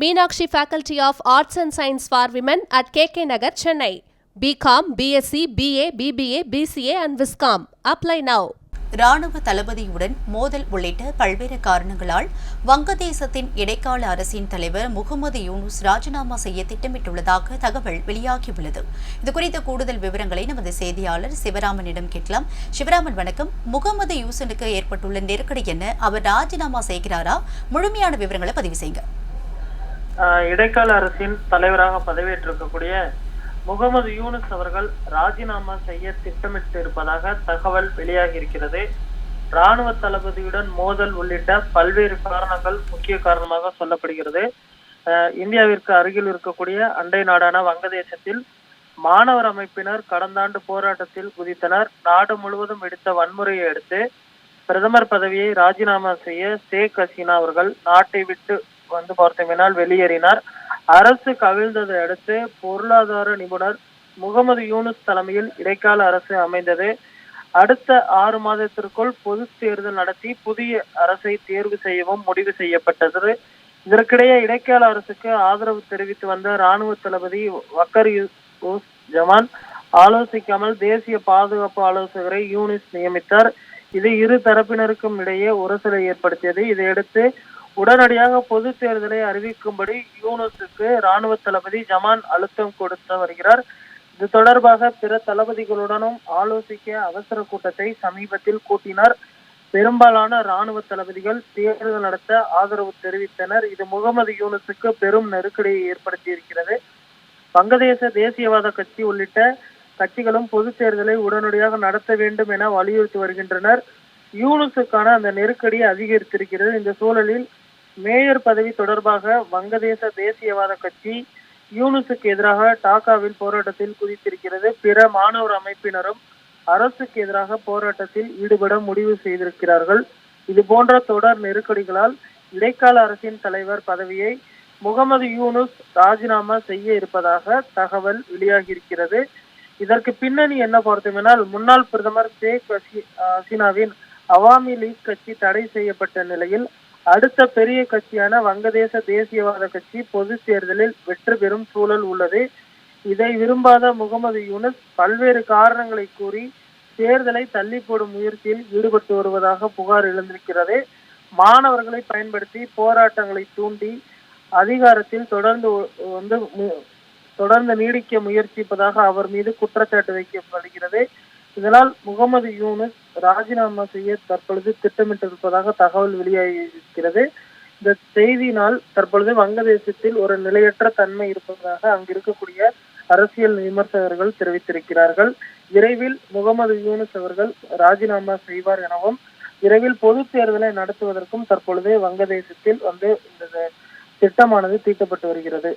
Meenakshi faculty of arts and science for women at K K Nagar Chennai BCom BSc BA BBA BCA and viscom apply now ராணுவ தளபதியுடன் மோதல் உள்ளிட்ட பல்வேறு காரணங்களால் வங்கதேசத்தின் இடைக்கால அரசின் தலைவர் முகமது யூனுஸ் ராஜினாமா செய்ய திட்டமிட்டுள்ளதாக தகவல் வெளியாகியுள்ளது. இதுகுறித்த கூடுதல் விவரங்களை நமது செய்தியாளர் சிவராமனிடம் கேட்கலாம். சிவராமன் வணக்கம். முகமது யூசனுக்கு ஏற்பட்டுள்ள நெருக்கடி என்ன? அவர் ராஜினாமா செய்கிறாரா? முழுமையான விவரங்களை பதிவு செய்யுங்க. இடைக்கால அரசின் தலைவராக பதவியேற்றிருக்கக்கூடிய முகமது யூனுஸ் அவர்கள் ராஜினாமா செய்ய திட்டமிட்டு இருப்பதாக தகவல் வெளியாகி இருக்கிறது ராணுவ தளபதியுடன் மோதல் உள்ளிட்ட பல்வேறு காரணங்கள் முக்கிய காரணமாக சொல்லப்படுகிறது. இந்தியாவிற்கு அருகில் இருக்கக்கூடிய அண்டை நாடான வங்கதேசத்தில் மாணவர் அமைப்பினர் கடந்த ஆண்டு போராட்டத்தில் குதித்தனர். நாடு முழுவதும் எடுத்த வன்முறையை அடுத்து பிரதமர் பதவியை ராஜினாமா செய்ய ஷேக் ஹசீனா அவர்கள் நாட்டை விட்டு வந்து பார்த்தீங்கன்னா வெளியேறினார். அரசு கவிழ்ந்ததை அடுத்து பொருளாதார நிபுணர் முகமது யூனுஸ் தலைமையில் இடைக்கால அரசு அமைந்தது. அடுத்த ஆறு மாதத்திற்குள் பொது தேர்தல் நடத்தி புதிய அரசை தேர்வு செய்யவும் முடிவு செய்யப்பட்டது. இதற்கிடையே இடைக்கால அரசுக்கு ஆதரவு தெரிவித்து வந்த ராணுவ தளபதி வக்கர் யூஸ் ஜமான் ஆலோசிக்காமல் தேசிய பாதுகாப்பு ஆலோசகரை யூனிஸ் நியமித்தார். இது இரு தரப்பினருக்கும் இடையே உரசலை ஏற்படுத்தியது. இதையடுத்து உடனடியாக பொது தேர்தலை அறிவிக்கும்படி யூனுஸுக்கு ராணுவ தளபதி ஜமான் அழுத்தம் கொடுத்து வருகிறார். இது தொடர்பாக பிற தளபதிகளுடனும் ஆலோசிக்க அவசர கூட்டத்தை சமீபத்தில் கூட்டினார். பெரும்பாலான ராணுவ தளபதிகள் தேர்தல் நடத்த ஆதரவு தெரிவித்தனர். இது முகமது யூனுஸுக்கு பெரும் நெருக்கடியை ஏற்படுத்தி இருக்கிறது வங்கதேச தேசியவாத கட்சி உள்ளிட்ட கட்சிகளும் பொது தேர்தலை உடனடியாக நடத்த வேண்டும் என வலியுறுத்தி வருகின்றனர். யூனுஸுக்கான அந்த நெருக்கடி அதிகரித்திருக்கிறது. இந்த சூழலில் மேயர் பதவி தொடர்பாக வங்கதேச தேசியவாத கட்சி யூனுசுக்கு எதிராக டாக்காவில் போராட்டத்தில் குதித்திருக்கிறது. பிற மாணவர் அமைப்பினரும் அரசுக்கு எதிராக போராட்டத்தில் ஈடுபட முடிவு செய்திருக்கிறார்கள். இது போன்ற தொடர் நெருக்கடிகளால் இடைக்கால அரசின் தலைவர் பதவியை முகமது யூனுஸ் ராஜினாமா செய்ய இருப்பதாக தகவல் வெளியாகியிருக்கிறது. இதற்கு பின்னணி என்ன பார்த்தோம்னால் முன்னாள் பிரதமர் ஷேக் ஹசீனாவின் அவாமி லீக் கட்சி தடை செய்யப்பட்ட நிலையில் அடுத்த பெரிய கட்சியான வங்கதேச தேசியவாத கட்சி பொது தேர்தலில் வெற்றி பெறும் சூழல் உள்ளது. இதை விரும்பாத முகமது யூனஸ் பல்வேறு காரணங்களை கூறி தேர்தலை தள்ளி போடும் முயற்சியில் ஈடுபட்டு வருவதாக புகார் எழுந்திருக்கிறது. மாணவர்களை பயன்படுத்தி போராட்டங்களை தூண்டி அதிகாரத்தில் தொடர்ந்து ஒ- வந்து தொடர்ந்து நீடிக்க முயற்சிப்பதாக அவர் மீது குற்றச்சாட்டு வைக்கப்படுகிறது. இதனால் முகமது யூனுஸ் ராஜினாமா செய்ய தற்பொழுது திட்டமிட்டிருப்பதாக தகவல் வெளியாகியிருக்கிறது. இந்த செய்தியினால் தற்பொழுது வங்கதேசத்தில் ஒரு நிலையற்ற தன்மை இருப்பதாக அங்கு இருக்கக்கூடிய அரசியல் விமர்சகர்கள் தெரிவித்திருக்கிறார்கள். விரைவில் முகமது யூனுஸ் அவர்கள் ராஜினாமா செய்வார் எனவும் விரைவில் பொது தேர்தலை நடத்துவதற்கும் தற்பொழுது வங்கதேசத்தில் வந்து இந்த திட்டமானது தீட்டப்பட்டு வருகிறது.